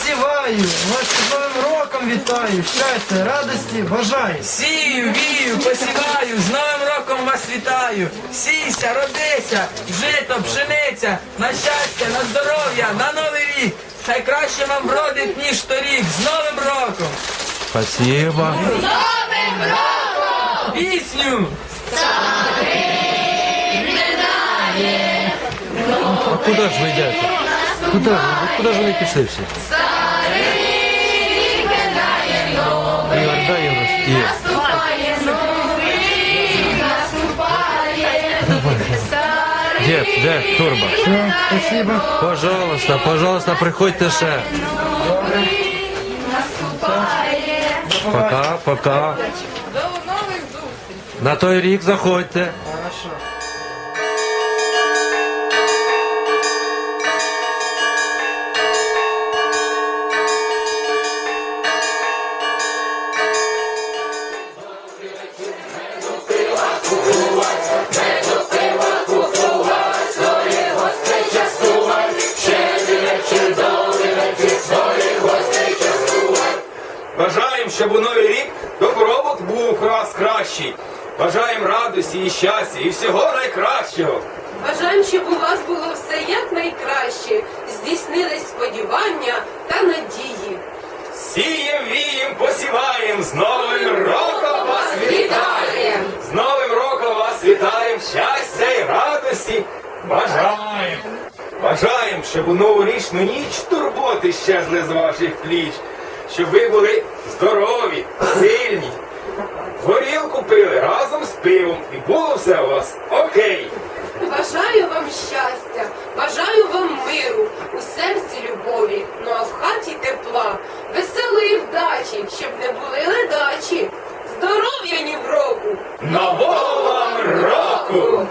посіваю, вас з Новим роком вітаю, щастя, радості, бажаю. Сію, вію, посіваю, з Новим роком вас вітаю. Сійся, родися, жито, пшениця, на щастя, на здоров'я, на новий рік. Хай краще вам вродить, ніж торік. З Новим роком! Спасибо. Пісню! А куди ж ви йдете? Куди ж ви? Куди ж ви пішли всі? Дай Ігор. Є. Дед, дед, турбо. Все, спасибо. Пожалуйста, пожалуйста, приходьте ще. Пока, пока. На той рік заходьте. Бажаємо, щоб у новий рік добробут був у вас кращий. Бажаємо радості і щастя і всього найкращого. Бажаємо, щоб у вас було все якнайкраще, здійснились сподівання та надії. Сієм, вієм, посіваєм, з Новим роком вас вітаєм! З Новим роком вас вітаєм, щастя і радості бажаємо! Бажаємо, щоб у новорічну ніч турботи щезли з ваших пліч, щоб ви були здорові, сильні, горілку пили разом з пивом, і було все у вас окей. Бажаю вам щастя, бажаю вам миру, у серці любові, ну а в хаті тепла, веселої вдачі, щоб не були ледачі, здоров'я ні в року. Нового вам року!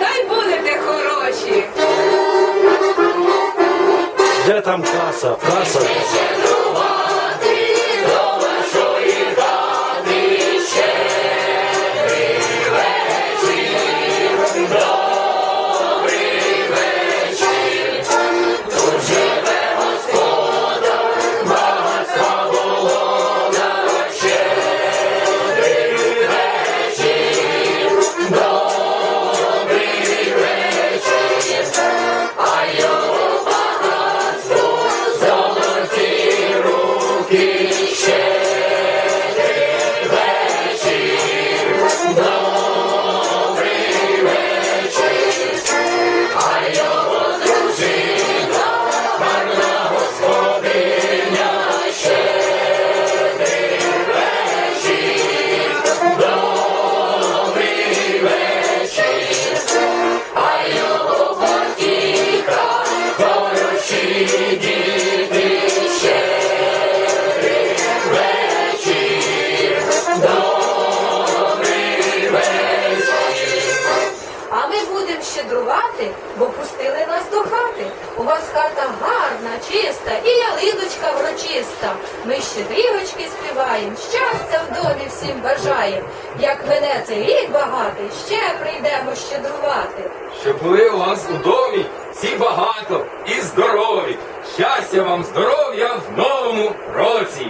Дай будете хороші. Де там каса? Каса. Чиста, і ялиночка врочиста. Ми щедрівочки співаєм, щастя в домі всім бажаєм. Як мене цей рік багатий, ще прийдемо щедрувати. Щоб були у вас у домі всі багато і здорові. Щастя вам, здоров'я в новому році.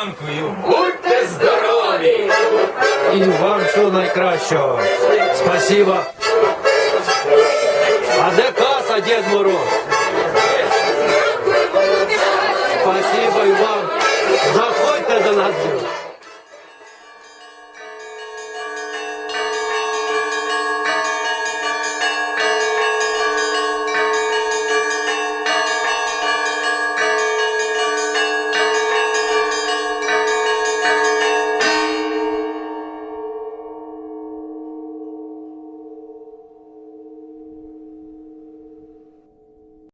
Та Будьте здорові! І вам всього найкращого. Спасибо. А де каса, Дед Мороз? Спасибо і вам. Заходьте до нас.